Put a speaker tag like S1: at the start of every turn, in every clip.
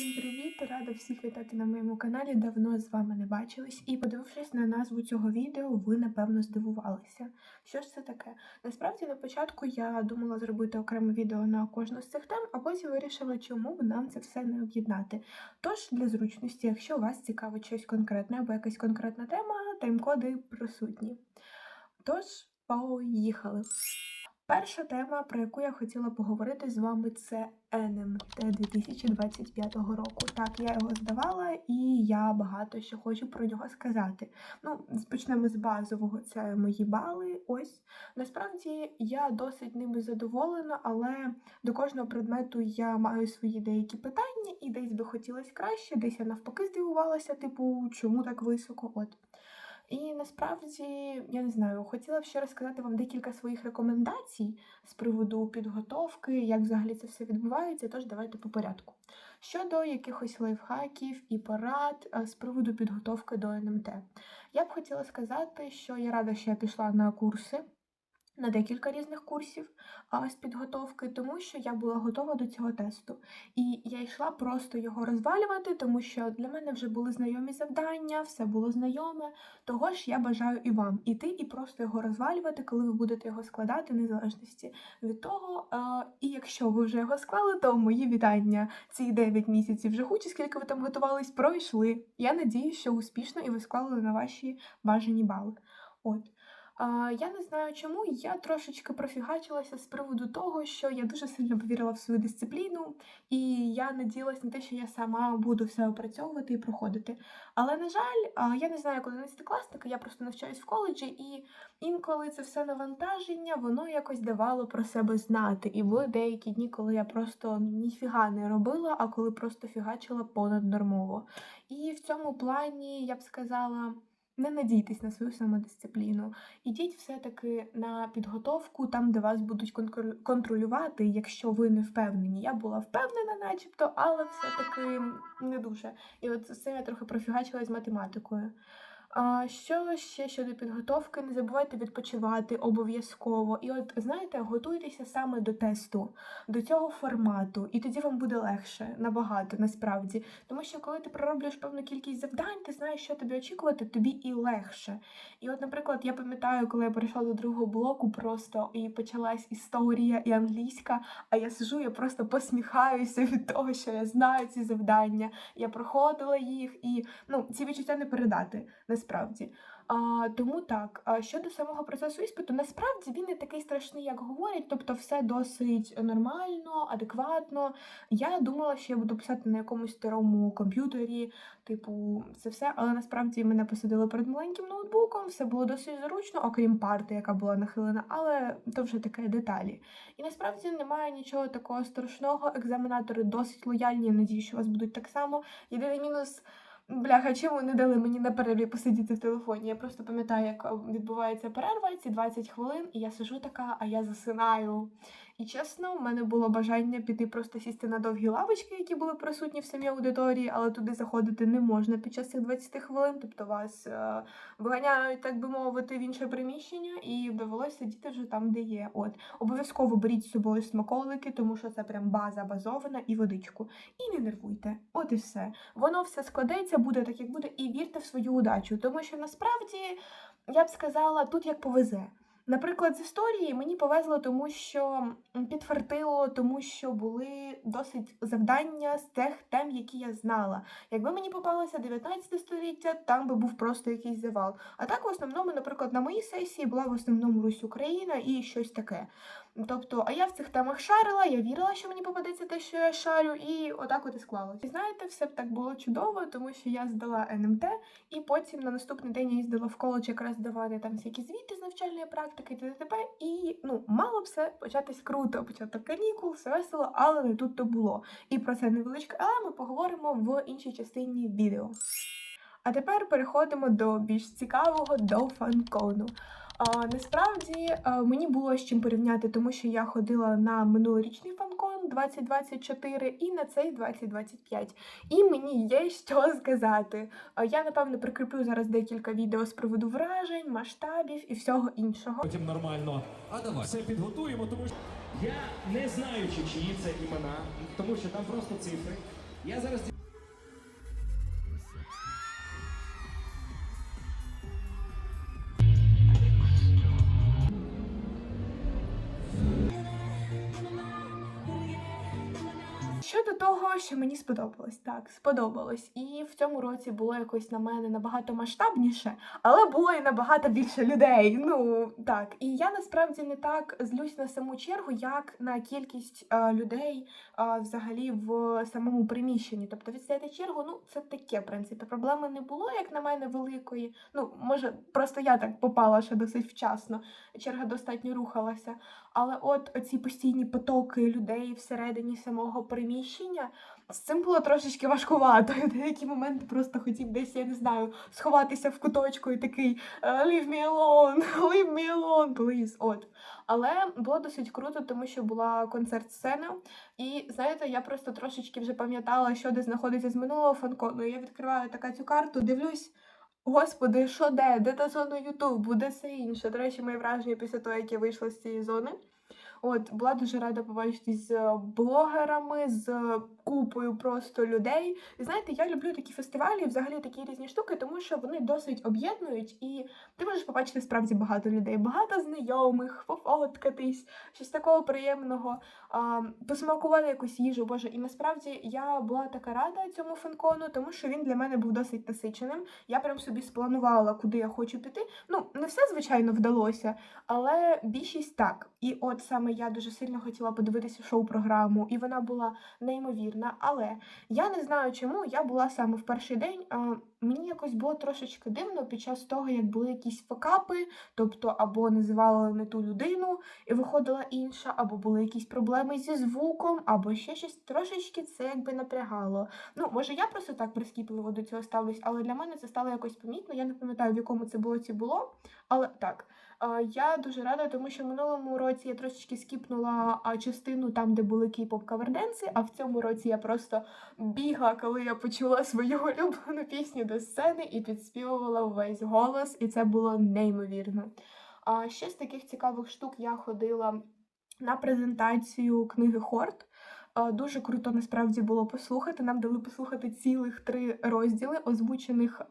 S1: Всім привіт! Рада всіх вітати на моєму каналі. Давно з вами не бачились. І подивившись на назву цього відео, ви напевно здивувалися. Що ж це таке? Насправді на початку я думала зробити окреме відео на кожну з цих тем, а потім вирішила, чому б нам це все не об'єднати. Тож для зручності, якщо вас цікавить щось конкретне або якась конкретна тема, тайм-коди присутні. Тож, поїхали! Перша тема, про яку я хотіла поговорити з вами, це НМТ 2025 року. Так, я його здавала, і я багато що хочу про нього сказати. Ну, почнемо з базового, це мої бали. Ось насправді я досить ними задоволена, але до кожного предмету я маю свої деякі питання, і десь би хотілося краще, десь я навпаки здивувалася, типу, чому так високо? От. І насправді я не знаю, хотіла б ще розказати вам декілька своїх рекомендацій з приводу підготовки, як взагалі це все відбувається. Тож давайте по порядку. Щодо якихось лайфхаків і порад з приводу підготовки до НМТ, я б хотіла сказати, що я рада, що я пішла на курси. На декілька різних курсів з підготовки, тому що я була готова до цього тесту. І я йшла просто його розвалювати, тому що для мене вже були знайомі завдання, все було знайоме. Того ж я бажаю і вам іти і просто його розвалювати, коли ви будете його складати, незалежності від того. І якщо ви вже його склали, то мої вітання. Ці 9 місяців жаху, чи скільки ви там готувались, пройшли. Я надію, що успішно і ви склали на ваші бажані бали. От. Я не знаю чому, я трошечки профігачилася з приводу того, що я дуже сильно повірила в свою дисципліну, і я надіялась на те, що я сама буду все опрацьовувати і проходити. Але, на жаль, я не знаю, як 11 класника, я просто навчаюсь в коледжі, і інколи це все навантаження, воно якось давало про себе знати. І були деякі дні, коли я просто ніфіга не робила, а коли просто фігачила понаднормово. І в цьому плані я б сказала. Не надійтесь на свою самодисципліну. Ідіть все-таки на підготовку, там, де вас будуть контролювати, якщо ви не впевнені. Я була впевнена, начебто, але все-таки не дуже. І от це я трохи профігачила з математикою. Що ще щодо підготовки? Не забувайте відпочивати обов'язково. І от знаєте, готуйтеся саме до тесту, до цього формату, і тоді вам буде легше набагато насправді. Тому що коли ти пророблюєш певну кількість завдань, ти знаєш, що тобі очікувати, тобі і легше. І от, наприклад, я пам'ятаю, коли я перейшла до другого блоку, просто і почалась історія і англійська. А я сижу, я просто посміхаюся від того, що я знаю ці завдання. Я проходила їх, і ну ці відчуття не передати насправді. А, Тому так, а щодо самого процесу іспиту, насправді він не такий страшний, як говорять, тобто все досить нормально, адекватно. Я думала, що я буду писати на якомусь старому комп'ютері, типу, це все, але насправді мене посадили перед маленьким ноутбуком, все було досить зручно, окрім парти, яка була нахилена, але то вже таке деталі. І насправді немає нічого такого страшного. Екзаменатори досить лояльні. Надію, що у вас будуть так само. Єдиний мінус. Бляха, чому не дали мені на перерві посидіти в телефоні? Я просто пам'ятаю, як відбувається перерва, ці 20 хвилин, і я сижу така, а я засинаю. І чесно, в мене було бажання піти просто сісти на довгі лавочки, які були присутні в самій аудиторії, але туди заходити не можна під час цих 20 хвилин. Тобто вас е, виганяють, так би мовити, в інше приміщення, і довелося сидіти вже там, де є. От обов'язково беріть з собою смаколики, тому що це прям база базована і водичку. І не нервуйте. От і все. Воно все складеться, буде так, як буде, і вірте в свою удачу, тому що насправді я б сказала, тут як повезе. Наприклад, з історії мені повезло, тому що підфартило, тому що були досить завдання з тих тем, які я знала. Якби мені попалося 19 століття, там би був просто якийсь завал. А так, в основному, наприклад, на моїй сесії була в основному Русь Україна і щось таке. Тобто, а я в цих темах шарила, я вірила, що мені попадеться те, що я шарю, і отак от і склалося. І знаєте, все б так було чудово, тому що я здала НМТ, і потім на наступний день я їздила в коледж якраз давати там всякі звіти з навчальної практики, т.д. І ну, мало б все початись круто, початок канікул, все весело, але не тут то було. І про це невеличке, але ми поговоримо в іншій частині відео. А тепер переходимо до більш цікавого, до фанкону. А, насправді а, мені було з чим порівняти, тому що я ходила на минулорічний фанкон 2024 і на цей 2025. І мені є що сказати. А, я напевно прикріплю зараз декілька відео з приводу вражень, масштабів і всього іншого.
S2: Потім нормально
S3: А давай.
S2: все підготуємо, тому що я не знаючи, чиї це імена, тому що там просто цифри. Я зараз
S1: що мені сподобалось, так, сподобалось. І в цьому році було якось на мене набагато масштабніше, але було і набагато більше людей. Ну так. І я насправді не так злюсь на саму чергу, як на кількість е, людей е, взагалі в самому приміщенні. Тобто відстояти чергу, ну це таке, в принципі. Проблеми не було, як на мене, великої. Ну, може, просто я так попала ще досить вчасно. Черга достатньо рухалася. Але от ці постійні потоки людей всередині самого приміщення з цим було трошечки важкувато. В деякі моменти просто хотів десь, я не знаю, сховатися в куточку і такий «Е, Leave me alone, leave me alone, please. От. Але було досить круто, тому що була концерт-сцена. І знаєте, я просто трошечки вже пам'ятала, що де знаходиться з минулого фанкону. Я відкриваю така цю карту, дивлюсь. Господи, що де? Де та зона Ютубу, де все інше? До речі, мої враження після того, як я вийшла з цієї зони. От, була дуже рада побачитись з блогерами, з купою просто людей. І знаєте, я люблю такі фестивалі, взагалі такі різні штуки, тому що вони досить об'єднують, і ти можеш побачити справді багато людей, багато знайомих, пофоткатись, щось такого приємного, посмакувати якусь їжу. Боже, і насправді я була така рада цьому фанкону, тому що він для мене був досить насиченим. Я прям собі спланувала, куди я хочу піти. Ну, не все, звичайно, вдалося, але більшість так. І от саме я дуже сильно хотіла подивитися шоу-програму, і вона була неймовірна. Але я не знаю, чому я була саме в перший день. А, мені якось було трошечки дивно під час того, як були якісь факапи, тобто або називали не ту людину і виходила інша, або були якісь проблеми зі звуком, або ще щось трошечки це якби напрягало. Ну, може, я просто так прискіпливо до цього ставлюсь, але для мене це стало якось помітно. Я не пам'ятаю, в якому це блоці було, але так. Я дуже рада, тому що в минулому році я трошечки скіпнула частину там, де були кей-поп каверденси, а в цьому році я просто бігла, коли я почула свою улюблену пісню до сцени і підспівувала весь голос, і це було неймовірно. А ще з таких цікавих штук я ходила на презентацію книги Хорт. Дуже круто насправді було послухати. Нам дали послухати цілих три розділи, озвучених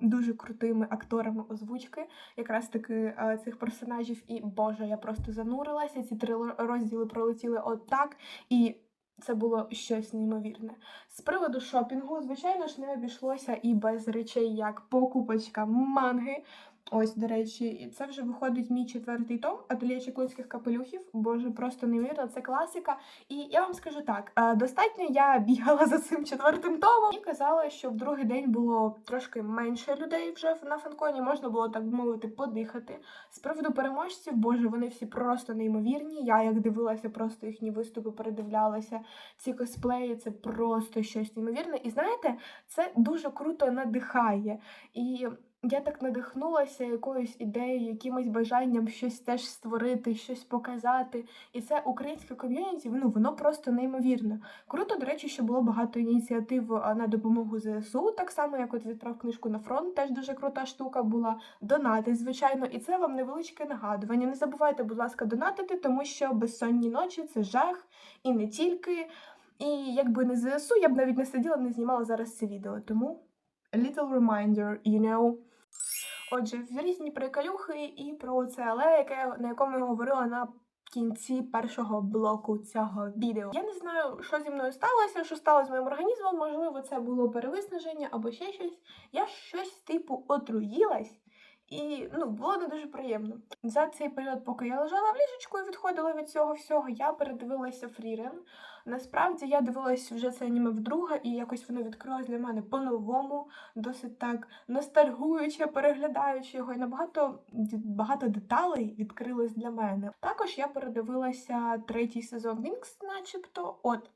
S1: дуже крутими акторами озвучки, якраз таки цих персонажів. І Боже, я просто занурилася. Ці три розділи пролетіли отак, і це було щось неймовірне. З приводу шопінгу, звичайно ж, не обійшлося і без речей, як покупочка манги. Ось, до речі, і це вже виходить мій четвертий том ательє чеклунських капелюхів. Боже, просто неймовірно, це класика. І я вам скажу так: е, достатньо я бігала за цим четвертим томом і казала, що в другий день було трошки менше людей вже на фанконі. Можна було так би мовити подихати. З приводу переможців, боже, вони всі просто неймовірні. Я як дивилася, просто їхні виступи передивлялася. Ці косплеї це просто щось неймовірне. І знаєте, це дуже круто надихає. І я так надихнулася якоюсь ідеєю, якимось бажанням щось теж створити, щось показати. І це українське ком'юніті, ну воно просто неймовірне. Круто, до речі, що було багато ініціатив на допомогу ЗСУ, так само, як от відправ книжку на фронт, теж дуже крута штука була. Донати, звичайно, і це вам невеличке нагадування. Не забувайте, будь ласка, донатити, тому що безсонні ночі це жах і не тільки. І якби не ЗСУ, я б навіть не сиділа, не знімала зараз це відео. Тому a little reminder, you know. Отже, різні приколюхи і про це, але яке на якому я говорила на кінці першого блоку цього відео. Я не знаю, що зі мною сталося, що сталося з моїм організмом. Можливо, це було перевиснаження або ще щось. Я щось типу отруїлась. І ну було не дуже приємно. За цей період, поки я лежала в ліжечку і відходила від цього всього, я передивилася Фрірен. Насправді я дивилась вже це аніме вдруге, і якось воно відкрилось для мене по-новому, досить так ностальгуюче, переглядаючи його, і набагато багато деталей відкрилось для мене. Також я передивилася третій сезон Вінкс, начебто. От.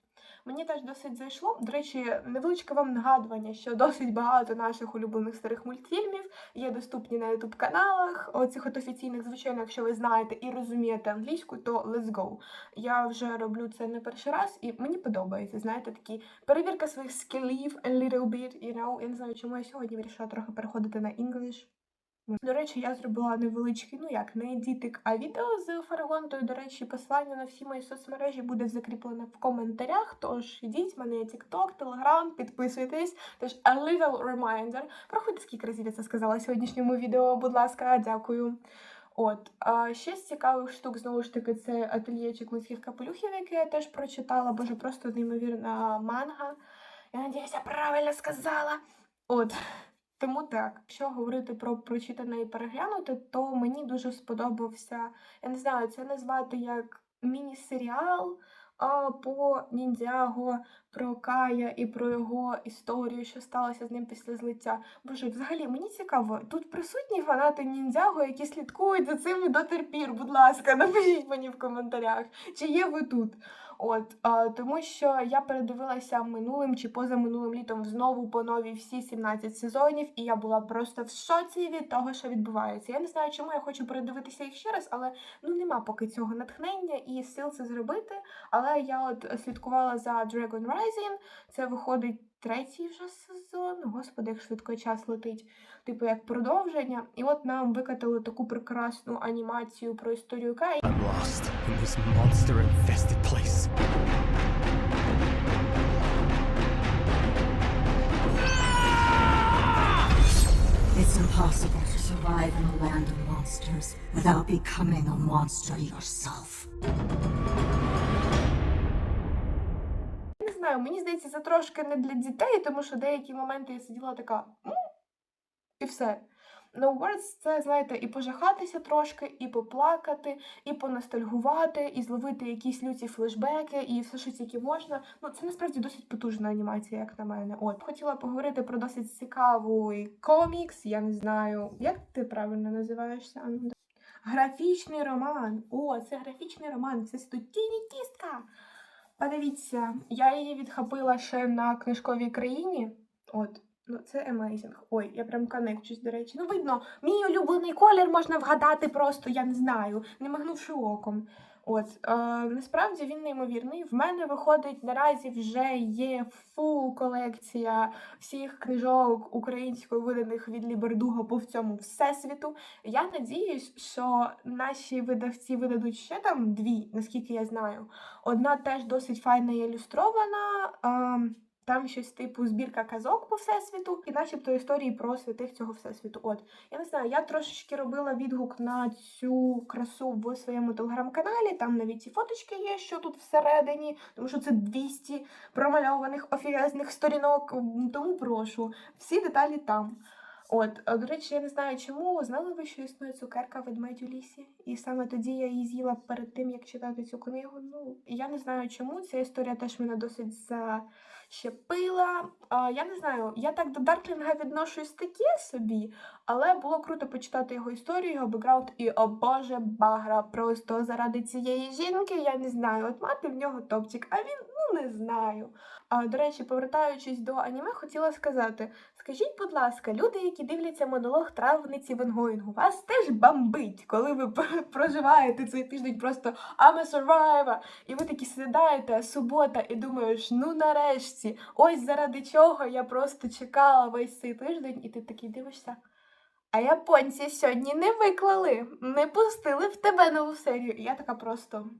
S1: Мені теж досить зайшло. До речі, невеличке вам нагадування, що досить багато наших улюблених старих мультфільмів є доступні на youtube каналах. Оцих от офіційних, звичайно, якщо ви знаєте і розумієте англійську, то let's go. Я вже роблю це не перший раз, і мені подобається. Знаєте, такі перевірка своїх скілів a little bit, you know. Я не знаю, чому я сьогодні вирішила трохи переходити на English. До речі, я зробила невеличкий, ну як не едітик, а відео з Фарагонтою. До речі, посилання на всі мої соцмережі буде закріплене в коментарях. Тож ідіть, в мене є TikTok, Telegram, підписуйтесь. Тож a little reminder. Проходьте, скільки разів я це сказала в сьогоднішньому відео, будь ласка, дякую. От, а ще з цікавих штук, знову ж таки, це ательє чеклунських капелюхів, яке я теж прочитала, боже, просто неймовірна манга. Я надіюся, правильно сказала. От. Тому так, якщо говорити про прочитане і переглянути, то мені дуже сподобався. Я не знаю, це назвати як міні-серіал по ніндзяго, про Кая і про його історію, що сталося з ним після злиття. Боже, взагалі мені цікаво, тут присутні фанати ніндзяго, які слідкують за цим до терпір. Будь ласка, напишіть мені в коментарях, чи є ви тут. От а, тому, що я передивилася минулим чи позаминулим літом знову по новій всі 17 сезонів, і я була просто в шоці від того, що відбувається. Я не знаю, чому я хочу передивитися їх ще раз, але ну нема поки цього натхнення і сил це зробити. Але я от слідкувала за Dragon Rising, це виходить. Третій вже сезон, господи, як швидко час летить, типу як продовження. І от нам викатали таку прекрасну анімацію про історію Каї.
S3: It's impossible to survive in a land of monsters without becoming a monster yourself.
S1: Не знаю, мені здається, це трошки не для дітей, тому що деякі моменти я сиділа така. І все. No Words це, знаєте, і пожахатися трошки, і поплакати, і поностальгувати, і зловити якісь люті флешбеки, і все, що тільки можна. Ну, це насправді досить потужна анімація, як на мене. От хотіла поговорити про досить цікавий комікс. Я не знаю, як ти правильно називаєшся? Ану. Графічний роман. О, це графічний роман. Це студійні кістка. Подивіться, я її відхопила ще на книжковій країні. От, ну це amazing. Ой, я прям коннекчусь, до речі. Ну, видно, мій улюблений колір можна вгадати просто, я не знаю, не мигнувши оком. От, е, насправді він неймовірний. В мене виходить наразі вже є фул колекція всіх книжок українською виданих від Лібердуга по всьому всесвіту. Я надіюсь, що наші видавці видадуть ще там дві, наскільки я знаю. Одна теж досить файна і ілюстрована. ем, Там щось типу збірка казок по всесвіту, і начебто історії про святих цього всесвіту. От я не знаю, я трошечки робила відгук на цю красу в своєму телеграм-каналі. Там навіть ці фоточки є, що тут всередині, тому що це 200 промальованих офігезних сторінок. Тому прошу, всі деталі там. От, до речі, я не знаю чому. Знали ви, що існує цукерка ведмедь у лісі? І саме тоді я її з'їла перед тим, як читати цю книгу. Ну, я не знаю чому. Ця історія теж мене досить зачепила. А, я не знаю, я так до Дарклінга відношусь таке собі, але було круто почитати його історію, його бекграунд, і о Боже, багра, просто заради цієї жінки, я не знаю. От мати в нього топчик, а він не знаю. А, до речі, повертаючись до аніме, хотіла сказати: скажіть, будь ласка, люди, які дивляться монолог травниці Венгоїнгу, вас теж бомбить, коли ви проживаєте цей тиждень просто I'm a survivor, і ви такі сідаєте субота і думаєш, ну нарешті, ось заради чого я просто чекала весь цей тиждень, і ти такий дивишся. А японці сьогодні не виклали, не пустили в тебе нову серію. І я така просто.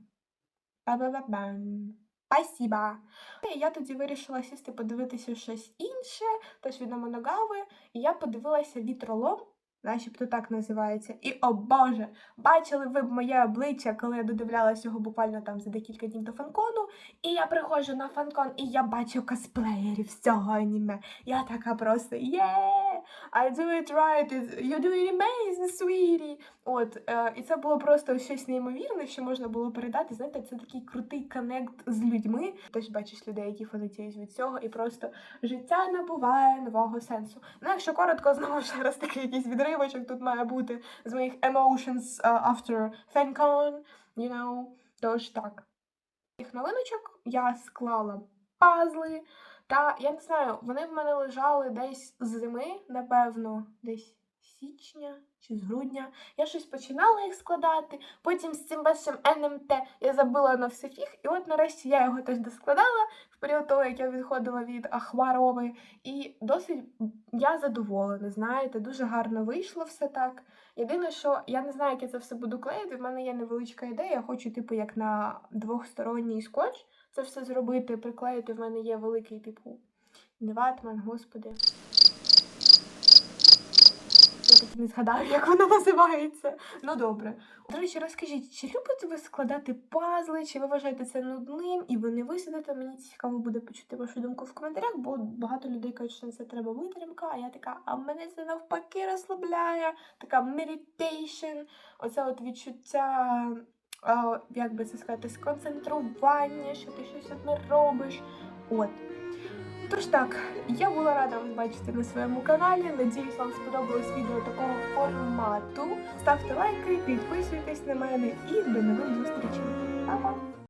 S1: Ба-ба-ба-бам. Спасіба. Я тоді вирішила сісти подивитися щось інше, теж від Моногави, і я подивилася вітролом, начебто так називається. І о Боже, бачили ви б моє обличчя, коли я додивлялась його буквально там за декілька днів до фанкону. І я приходжу на фанкон, і я бачу косплеєрів з цього аніме. Я така просто yeah, I do it right, you do amazing, sweetie. От, е, і це було просто щось неймовірне, що можна було передати. Знаєте, це такий крутий коннект з людьми. Теж бачиш людей, які фанатіють від цього, і просто життя набуває нового сенсу. Ну, якщо коротко, знову ще раз такий якийсь відривочок тут має бути з моїх emotions uh, after FanCon, you know, тож так. Тих новиночок я склала пазли, та я не знаю, вони в мене лежали десь з зими, напевно, десь січня чи з грудня. Я щось починала їх складати. Потім з цим вашим НМТ я забула на все фіг. І от нарешті я його теж доскладала в період того, як я відходила від хвороби. І досить я задоволена, знаєте, дуже гарно вийшло все так. Єдине, що я не знаю, як я це все буду клеїти. В мене є невеличка ідея. Я хочу, типу, як на двохсторонній скотч це все зробити, приклеїти. В мене є великий, типу, не ватман, господи. Я таки не згадаю, як вона називається. Ну добре. До речі, розкажіть, чи любите ви складати пазли, чи ви вважаєте це нудним і ви не висадите? Мені цікаво буде почути вашу думку в коментарях, бо багато людей кажуть, що це треба витримка, а я така, а мене це навпаки розслабляє, така meditation, оце от відчуття, як би це сказати, сконцентрування, що ти щось одне робиш. От. Тож так, я була рада вас бачити на своєму каналі. Надіюсь, вам сподобалось відео такого формату. Ставте лайки, підписуйтесь на мене і до нових зустрічей. Па-па!